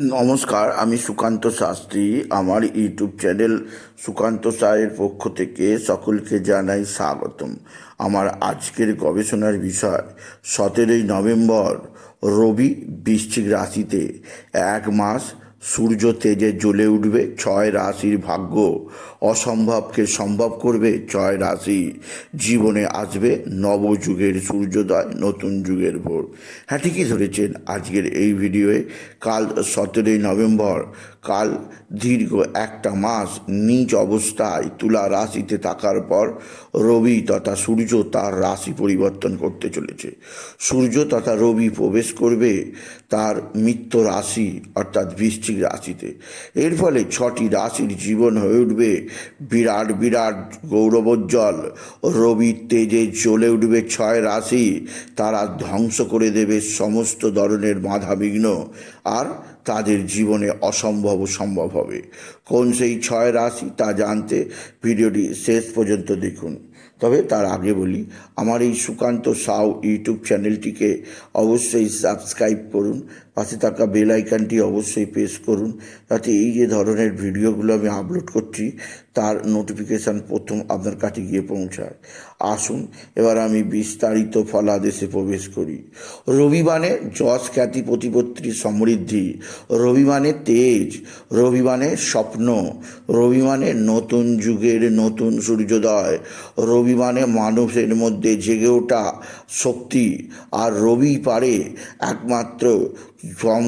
নমস্কার, আমি সুকান্ত শাস্ত্রী। আমার ইউটিউব চ্যানেল সুকান্ত সায়ের পক্ষ থেকে সকলকে জানাই স্বাগতম। আমার আজকের গবেষণার বিষয়, সতেরোই নভেম্বর, রবি বৃশ্চিক রাশিতে, এক মাস সূর্য তেজে জ্বলে উঠবে ছয় রাশির ভাগ্য। অসম্ভবকে সম্ভব করবে ছয় রাশি। জীবনে আসবে নবযুগের সূর্যোদয়, নতুন যুগের ভোর। হ্যাঁ ঠিকই ধরেছেন আজকের এই ভিডিওয়ে। কাল সতেরোই নভেম্বর কাল দীর্ঘ একটা মাস নিচ অবস্থায় তুলা রাশিতে থাকার পর রবি তথা সূর্য তার রাশি পরিবর্তন করতে চলেছে। সূর্য তথা রবি প্রবেশ করবে তার মিত্র রাশি অর্থাৎ বৃশ্চিক রাশিতে। এর ফলে ছটি রাশির জীবন হয়ে উঠবে বিরাট বিরাট গৌরবোজ্জ্বল। রবির তেজে জ্বলে উঠবে ছয় রাশি, তারা ধ্বংস করে দেবে সমস্ত ধরনের বাধা বিঘ্ন আর তাদের জীবনে অসম্ভব সম্ভব হবে। কোন সেই ছয় রাশি তা জানতে ভিডিওটি শেষ পর্যন্ত দেখুন। তবে তার আগে বলি, আমার এই সুকান্ত সাউ ইউটিউব চ্যানেলটিকে অবশ্যই সাবস্ক্রাইব করুন। পাশে থাকা বেল আইকনটি অবশ্যই প্রেস করুন। যাতে এই যে ধরনের ভিডিওগুলো আমি আপলোড করছি তার নোটিফিকেশান প্রথম আপনার কাছে গিয়ে পৌঁছায়। আসুন, এবার আমি বিস্তারিত ফলাদেশে প্রবেশ করি। রবি মানে যশ, খ্যাতি প্রতিপত্তির সমৃদ্ধি। রবি মানে তেজ রবি মানে স্বপ্ন। রবি মানে নতুন যুগের নতুন সূর্যোদয়। রবি মানে মানুষের মধ্যে জেগে ওঠা শক্তি। আর রবি পারে একমাত্র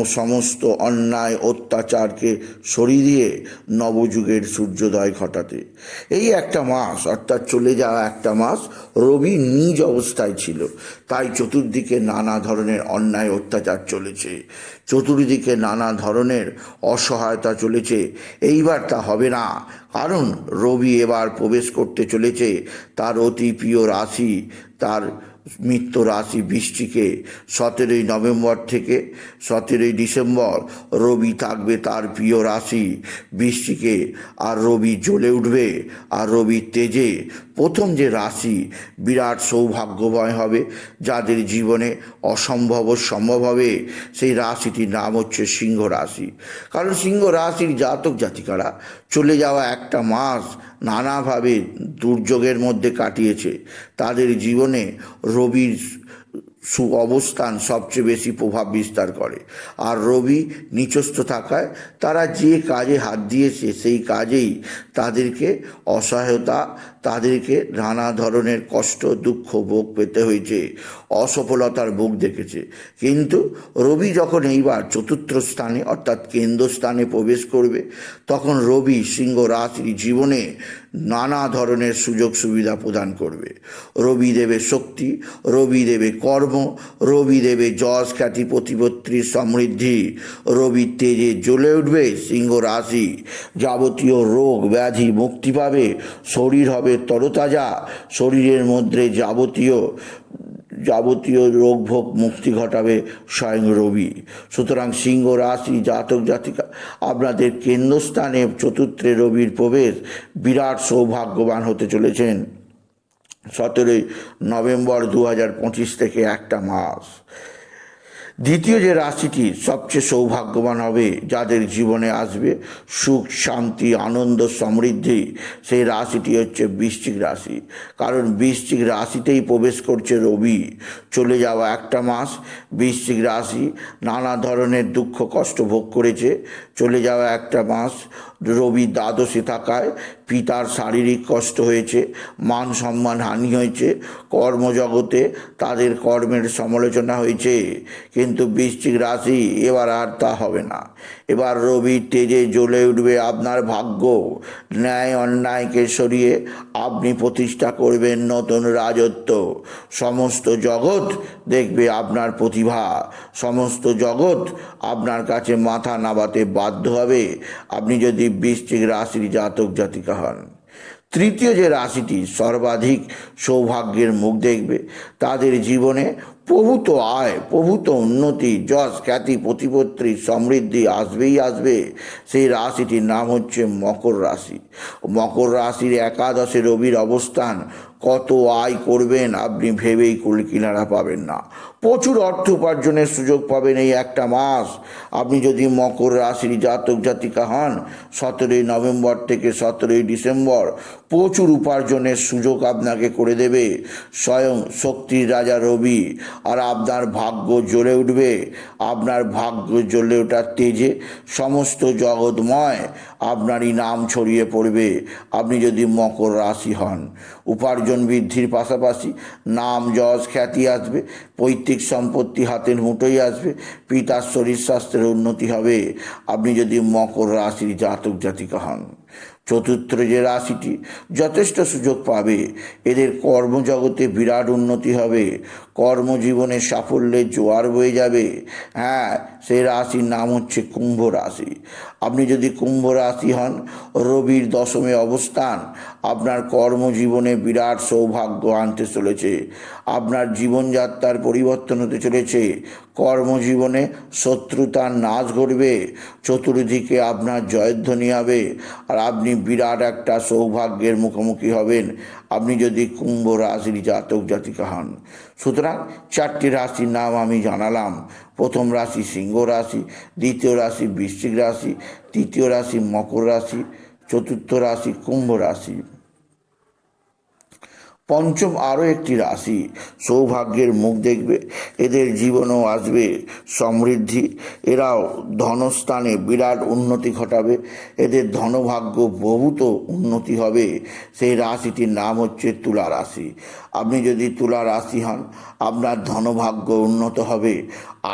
সমস্ত অন্যায়, অত্যাচারকে সরিয়ে দিয়ে নবযুগের সূর্যোদয় ঘটাতে এই একটা মাস, অর্থাৎ চলে যাওয়া একটা মাস রবি নিজ অবস্থায় ছিল। তাই চতুর্দিকে নানা ধরনের অন্যায় অত্যাচার চলেছে। চতুর্দিকে নানা ধরনের অসহায়তা চলেছে। এইবার তা হবে না। কারণ রবি এবার প্রবেশ করতে চলেছে তার অতি প্রিয় রাশি, তার মিত্র রাশি বৃষ্টিকে সতেরোই নভেম্বর থেকে সতেরোই ডিসেম্বর রবি থাকবে তার প্রিয় রাশি। বৃষ্টিকে আর রবি জ্বলে উঠবে, আর রবি তেজে প্রথম যে রাশি বিরাট সৌভাগ্যময় হবে, যাদের জীবনে অসম্ভব সম্ভব হবে, সেই রাশিটির নাম হচ্ছে সিংহ রাশি। কারণ সিংহ রাশির জাতক জাতিকারা চলে যাওয়া একটা মাস নানাভাবে দুর্যোগের মধ্যে কাটিয়েছে। তাদের জীবনে রবির সু অবস্থান সবচেয়ে বেশি প্রভাব বিস্তার করে। আর রবি নিচস্থ থাকায় তারা যে কাজে হাত দিয়েছে, সেই কাজেই তাদেরকে অসহায়তা, তাদেরকে নানা ধরনের কষ্ট, দুঃখ ভোগ পেতে হয়েছে, অসফলতার ভোগ দেখেছে। কিন্তু রবি যখন এইবার চতুর্থ স্থানে, অর্থাৎ কেন্দ্রস্থানে প্রবেশ করবে, তখন রবি সিংহ রাশির জীবনে নানা ধরনের সুযোগ সুবিধা প্রদান করবে। রবি দেবে শক্তি, রবি দেবে কর্ম রবি দেবে যশ খ্যাতি প্রতিপত্তির সমৃদ্ধি। রবি তেজে জ্বলে উঠবে সিংহ রাশি। যাবতীয় রোগ ব্যাধি মুক্তি পাবে। শরীর হবে তরতাজা। শরীরের মধ্যে যাবতীয় যাবতীয় রোগ ভোগ মুক্তি ঘটাবে স্বয়ং রবি। সুতরাং সিংহ রাশি জাতক জাতিকা, আপনাদের কেন্দ্রস্থানে চতুর্থে রবির প্রবেশ বিরাট সৌভাগ্যবান হতে চলেছেন। সতেরোই নভেম্বর দু হাজার পঁচিশ থেকে একটা মাস। দ্বিতীয় যে রাশিটি সবচেয়ে সৌভাগ্যবান হবে, যাদের জীবনে আসবে সুখ, শান্তি, আনন্দ, সমৃদ্ধি, সেই রাশিটি হচ্ছে বৃশ্চিক রাশি। কারণ বৃশ্চিক রাশিতেই প্রবেশ করছে রবি। চলে যাওয়া একটা মাস বৃশ্চিক রাশি নানা ধরনের দুঃখ, কষ্ট ভোগ করেছে। চলে যাওয়া একটা মাস রবি দ্বাদশে থাকায় পিতার শারীরিক কষ্ট হয়েছে, মান সম্মান হানি হয়েছে, কর্মজগতে তাদের কর্মের সমালোচনা হয়েছে। কিন্তু বৃশ্চিক রাশি এবার আর তা হবে না। এবার রবি তেজে জ্বলে উঠবে আপনার ভাগ্য। ন্যায় অন্যায়কে সরিয়ে আপনি প্রতিষ্ঠা করবেন নতুন রাজত্ব। সমস্ত জগৎ দেখবে আপনার প্রতিভা। সমস্ত জগৎ আপনার কাছে মাথা নাবাতে বাধ্য হবে। আপনি যদি বৃশ্চিক রাশির জাতক জাতিকা হন। তৃতীয় যে রাশিটি সর্বাধিক সৌভাগ্যের মুখ দেখবে। তাদের জীবনে প্রভূত আয়, প্রভূত উন্নতি, যশ, খ্যাতি, প্রতিপত্তি, সমৃদ্ধি আসবেই আসবে। সেই রাশিটির নাম হচ্ছে মকর রাশি। মকর রাশির একাদশে রবির অবস্থান কত আয় করবেন আপনি ভেবেই কুলকিনারা পাবেন না। প্রচুর অর্থ উপার্জনের সুযোগ পাবেন এই একটা মাস। আপনি যদি মকর রাশির জাতক জাতিকা হন, সতেরোই নভেম্বর থেকে সতেরোই ডিসেম্বর প্রচুর উপার্জনের সুযোগ আপনাকে করে দেবে। স্বয়ং শক্তির রাজা রবি আর আপনার ভাগ্য জ্বলে উঠবে। আপনার ভাগ্য জ্বলে ওঠার তেজে সমস্ত জগৎময় আপনারই নাম ছড়িয়ে পড়বে। আপনি যদি মকর রাশি হন, উপার্জন বৃদ্ধির পাশাপাশি নাম, যশ, খ্যাতি আসবে, পৈতৃক সম্পত্তি হাতের মুঠোই আসবে, পিতার শরীর স্বাস্থ্যের উন্নতি হবে। আপনি যদি মকর রাশির জাতক জাতিকা হন। চতুর্থ যে রাশিটি যথেষ্ট সুযোগ পাবে। এদের কর্মজগতে বিরাট উন্নতি হবে। কর্মজীবনে সাফল্যের জোয়ার বয়ে যাবে। হ্যাঁ সেই রাশির নাম হচ্ছে কুম্ভ রাশি। আপনি যদি কুম্ভ রাশি হন, রবির দশমে অবস্থান, আপনার কর্মজীবনে বিরাট সৌভাগ্য আনতে চলেছে। আপনার জীবনযাত্রার পরিবর্তন হতে চলেছে। কর্মজীবনে শত্রুতার নাশ ঘটবে, চতুর্দিকে আপনার জয়ধ্বনি হবে, আর আপনি বিরাট একটা সৌভাগ্যের মুখোমুখি হবেন। আপনি যদি কুম্ভ রাশির জাতক জাতিকা হন। সুতরাং চারটি রাশির নাম আমি জানালাম। প্রথম রাশি সিংহ রাশি, দ্বিতীয় রাশি বৃশ্চিক রাশি, তৃতীয় রাশি মকর রাশি, চতুর্থ রাশি কুম্ভ রাশি। পঞ্চম আরও একটি রাশি। সৌভাগ্যের মুখ দেখবে, এদের জীবনও আসবে সমৃদ্ধি। এরাও ধনস্থানে বিরাট উন্নতি ঘটাবে, এদের ধনভাগ্য বহুত উন্নতি হবে। সেই রাশিটির নাম হচ্ছে তুলা রাশি। আপনি যদি তুলা রাশি হন, আপনার ধনভাগ্য উন্নত হবে,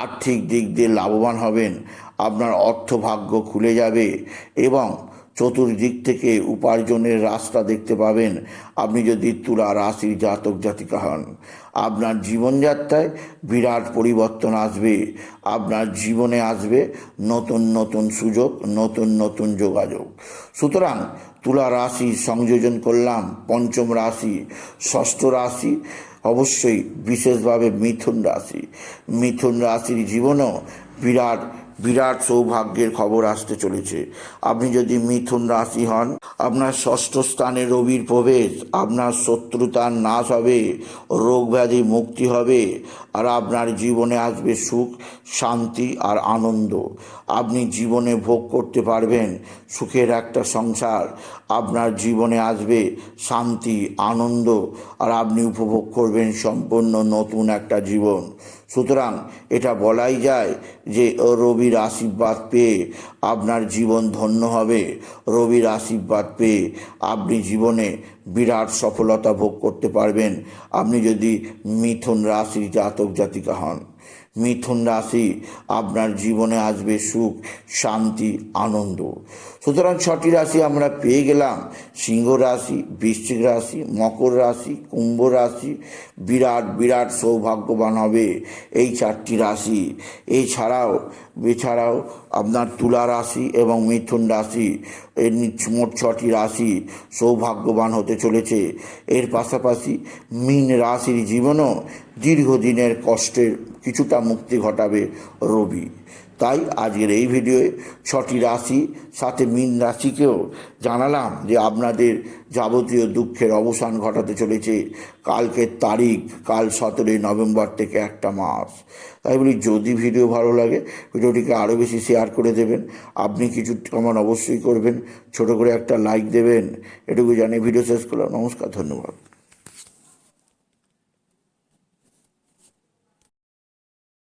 আর্থিক দিক দিয়ে লাভবান হবেন, আপনার অর্থভাগ্য খুলে যাবে এবং চতুর্দিক থেকে উপার্জনের রাস্তা দেখতে পাবেন। আপনি যদি তুলা রাশির জাতক জাতিকা হন, আপনার জীবনযাত্রায় বিরাট পরিবর্তন আসবে। আপনার জীবনে আসবে নতুন নতুন সুযোগ, নতুন নতুন যোগাযোগ। সুতরাং তুলা রাশি সংযোজন করলাম, পঞ্চম রাশি, ষষ্ঠ রাশি, অবশ্যই বিশেষভাবে মিথুন রাশি। মিথুন রাশির জীবনও বিরাট বিরাট সৌভাগ্যের খবর আসতে চলেছে। আপনি যদি মিথুন রাশি হন, আপনার ষষ্ঠ স্থানে রবির প্রবেশ, আপনার শত্রুতার নাশ হবে, রোগ ব্যাধি মুক্তি হবে, আর আপনার জীবনে আসবে সুখ, শান্তি আর আনন্দ। আপনি জীবনে ভোগ করতে পারবেন, সুখের একটা সংসার। আপনার জীবনে আসবে শান্তি, আনন্দ, আর আপনি উপভোগ করবেন সম্পূর্ণ নতুন একটা জীবন। সুতরাং এটা বলাই যায় যে রবির আশীর্বাদ পেয়ে আপনার জীবন ধন্য হবে। রবির আশীর্বাদ পেয়ে আপনি জীবনে বিরাট সফলতা ভোগ করতে পারবেন। আপনি যদি মিথুন রাশির জাতক জাতিকা হন মিথুন রাশি, আপনার জীবনে আসবে সুখ, শান্তি, আনন্দ। সুতরাং ছটি রাশি আমরা পেয়ে গেলাম। সিংহ রাশি, বৃশ্চিক রাশি, মকর রাশি, কুম্ভ রাশি। বিরাট বিরাট সৌভাগ্যবান হবে এই চারটি রাশি। এছাড়াও এছাড়াও আপনার তুলা রাশি এবং মিথুন রাশি, এর মোট ছটি রাশি সৌভাগ্যবান হতে চলেছে। এর পাশাপাশি মীন রাশির জীবনও দীর্ঘদিনের কষ্টের কিছুটা মুক্তি ঘটাবে রবি। তাই আজকের এই ভিডিওয়ে ছটি রাশি, সাথে মীন রাশিকেও জানালাম যে আপনাদের যাবতীয় দুঃখের অবসান ঘটাতে চলেছে কালকের তারিখ, কাল সতেরোই নভেম্বর থেকে একটা মাস। তাই বলি, যদি ভিডিও ভালো লাগে, ভিডিওটিকে আরও বেশি শেয়ার করে দেবেন। আপনি কিছু কমান অবশ্যই করবেন। ছোট করে একটা লাইক দেবেন। এটুকু জানিয়ে ভিডিও শেষ করলাম। নমস্কার, ধন্যবাদ।